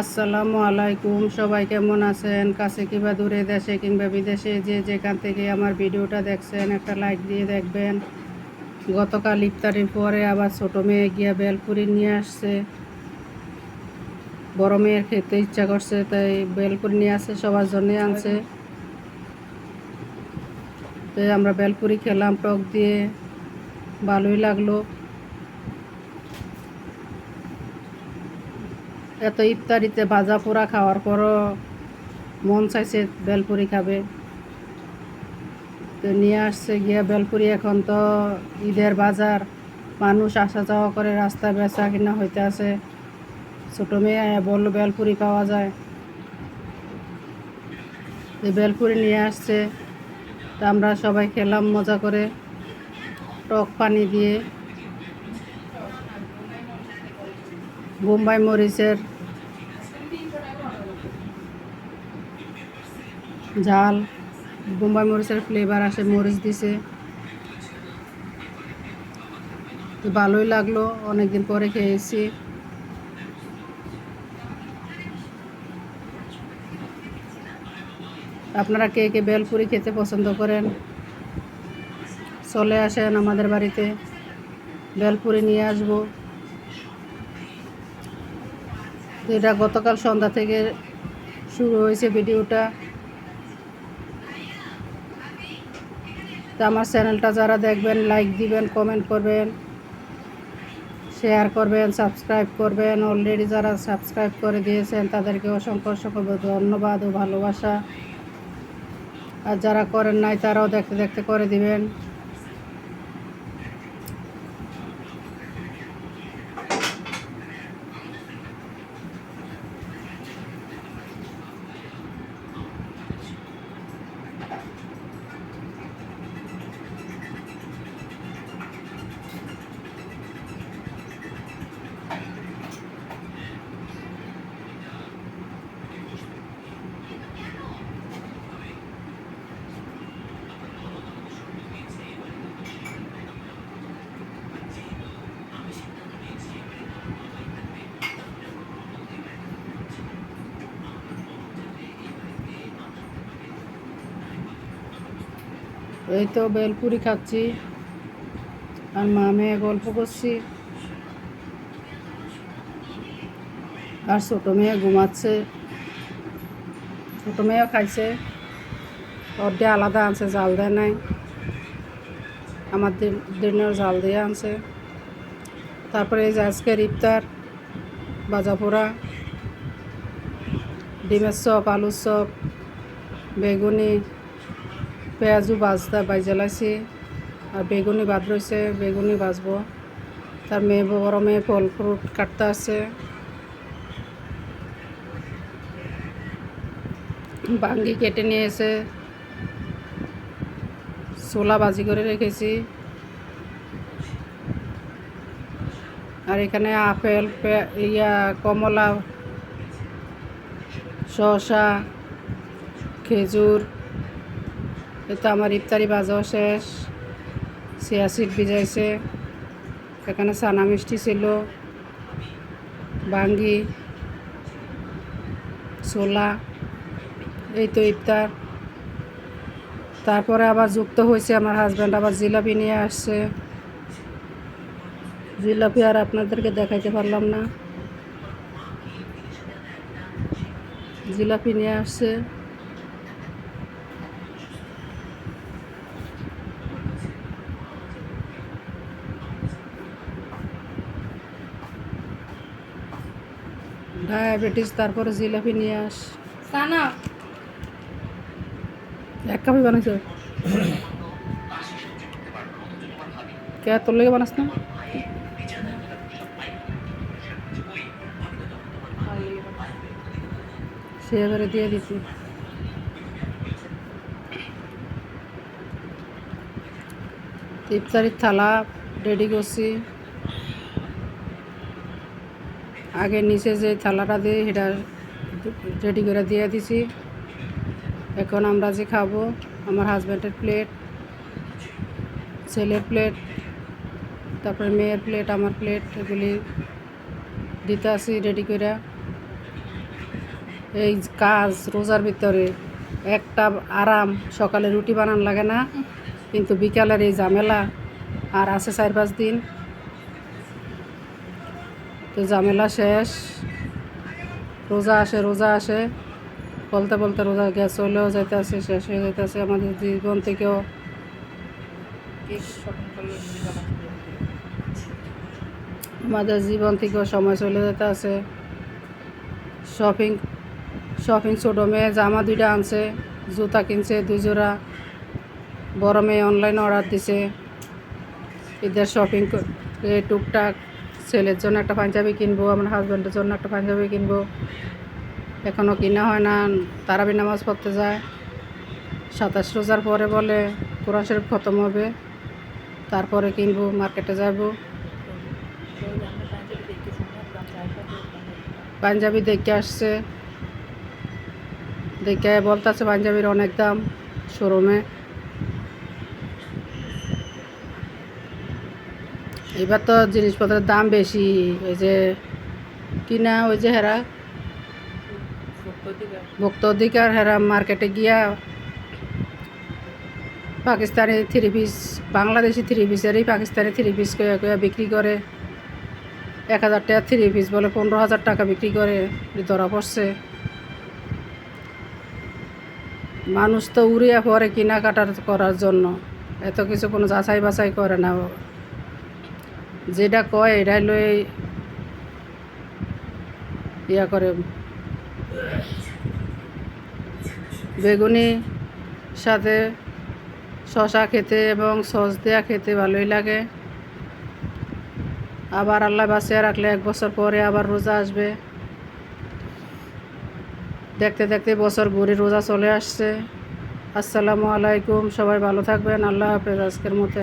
আসসালামু আলাইকুম, সবাই কেমন আছেন? কাছে কিংবা দূরে দেশে কিংবা বিদেশে যে যেখান থেকে আমার ভিডিওটা দেখছেন, একটা লাইক দিয়ে দেখবেন। গতকাল ইফতারির পরে আবার ছোটো মেয়ে গিয়া বেলপুরি নিয়ে আসছে। বড় মেয়ের খেতে ইচ্ছা করছে, তাই বেলপুরি নিয়ে আসছে, সবার জন্যে আনছে। তাই আমরা বেলপুরি খেলাম, টক দিয়ে। ভালোই লাগল। এত ইফতারিতে ভাজা পোড়া খাওয়ার পরও মন চাইছে বেলপুরি খাবে। তো নিয়ে আসছে গিয়ে বেলপুরি। এখন তো ঈদের বাজার, মানুষ আসা যাওয়া করে রাস্তায় বেচা কিনা হইতে আছে। ছোটো মেয়ে বলল, বেলপুরি পাওয়া যায়। বেলপুরি নিয়ে আসছে। তা আমরা সবাই খেলাম, মজা করে, টক পানি দিয়ে। বোম্বাই মরিচের ঝাল, বোম্বাই মরিচের ফ্লেভার আসে, মরিচ দিছে। তো ভালোই লাগল, অনেকদিন পরে খেয়েছি। আপনারা কে কে বেলপুরি খেতে পছন্দ করেন, চলে আসেন আমাদের বাড়িতে। বেলপুরি নিয়ে আসব। এটা গতকাল সন্ধ্যা থেকে শুরু হয়েছে ভিডিওটা। তো আমার চ্যানেলটা যারা দেখবেন লাইক দিবেন কমেন্ট করবেন শেয়ার করবেন সাবস্ক্রাইব করবেন। অলরেডি যারা সাবস্ক্রাইব করে দিয়েছেন, তাদেরকে অসংখ্য অসংখ্য ধন্যবাদ ও ভালোবাসা। আর যারা করেন নাই, তারাও দেখতে দেখতে করে দিবেন। এই তো বেলপুরি খাচ্ছি। আর মা মেয়ে গল্প করছি। আর ছোটো মেয়ে ঘুমাচ্ছে। ছোটো মেয়েও খাইছে। দিয়ে আলাদা আনছে, জাল দেয় নাই। আমার দিন, দিনের জাল দিয়ে আনছে। তারপরে এই যে আজকের ইফতার বাজা পোড়া ডিমের চপ, আলুর চপ, বেগুনি পেঁয়াজও ভাজতে বাইজে লাইছি আর বেগুনি বাদ রয়েছে বেগুনি ভাজবো তার মেয়ে মেয়ে ফল ফ্রুট কাটতে আছে বাঙ্গি কেটে নিয়ে এসে ছোলা ভাজি করে রেখেছি। আর এখানে আপেল ইয়া, কমলা, শসা, খেজুর এটা আমার ইফতারি বাজাও শেষ। চিয়া সিড ভিজাইছে। এখানে চানা মিষ্টি ছিল, বাঙ্গি, ছোলা, এই তো ইফতার। তারপরে আবার যুক্ত হয়েছে আমার হাজব্যান্ড আবার জিলাপি নিয়ে আসছে। জিলাপি আর আপনাদেরকে দেখাইতে পারলাম না। জিলাপি নিয়ে আসছে। ডায়াবেটিস তারপরে জিলাপি নিয়ে আস। সানা। এক কাপই বানাইছ? কে তোর লেগে বানাস না? সে এবারে দিয়ে দিছি। ইফতারির থালা রেডি করছি। আগে নিচে যে থালাটা দিয়ে সেটা রেডি করে দিয়ে দিছি। এখন আমরা যে খাব, আমার হাজব্যান্ডের প্লেট ছেলের প্লেট তারপরে মেয়ের প্লেট আমার প্লেট এগুলি দিতে আসি রেডি করে। এই কাজ রোজার ভিতরে একটা আরাম, সকালে রুটি বানান লাগে না, কিন্তু বিকালের এই ঝামেলা, আর আছে চার পাঁচ দিন। তো ঝামেলা শেষ। রোজা আসে রোজা আসে। বলতে বলতে রোজা গ্যাস চলেও যাইতেছে শেষ হয়ে যাইতেছে। আমাদের জীবন থেকেও আমাদের জীবন থেকেও সময় চলে যেতে আছে শপিং শপিং ছোটো মেয়ে জামা দুইটা আনছে জুতা কিনছে দুই জোড়া। বড় মেয়ে অনলাইনে অর্ডার দিছে। ঈদের শপিং টুকটাক ছেলের জন্য একটা পাঞ্জাবি কিনবো, আমার হাজব্যান্ডের জন্য একটা পাঞ্জাবি কিনবো। এখনও কিনা হয় না, তারাবি নামাজ পড়তে যায়। সাতাশ রোজার পরে বলে কোরআন শরীফ খতম হবে, তারপরে কিনবো, মার্কেটে যাব। পাঞ্জাবি দেখে আসছে, দেখে বলতেছে পাঞ্জাবির অনেক দাম, শোরুমে। এবার তো জিনিসপত্রের দাম বেশি, ওই যে কিনা ওই যে হেরা? ভক্ত অধিকার হেরা মার্কেটে গিয়া Pakistani three piece Bangladeshi three পিসেরই Pakistani three piece কয়া কয়া বিক্রি করে। এক হাজার টাকা থ্রি পিস বলে পনেরো হাজার টাকা বিক্রি করে ধরা পড়ছে। মানুষ তো উড়িয়া পরে কেনাকাটার করার জন্য, এত কিছু কোনো যাচাই বাছাই করে না যেটা কয়, এটাই লই ইয়া করে। বেগুনি সাথে শশা খেতে এবং সস দেওয়া খেতে ভালোই লাগে। আবার আল্লাহ বাঁচিয়ে রাখলে এক বছর পরে আবার রোজা আসবে। দেখতে দেখতে বছর ঘুরে রোজা চলে আসছে। আসসালামু আলাইকুম, সবাই ভালো থাকবেন। আল্লাহ হাফেজ আজকের মতো।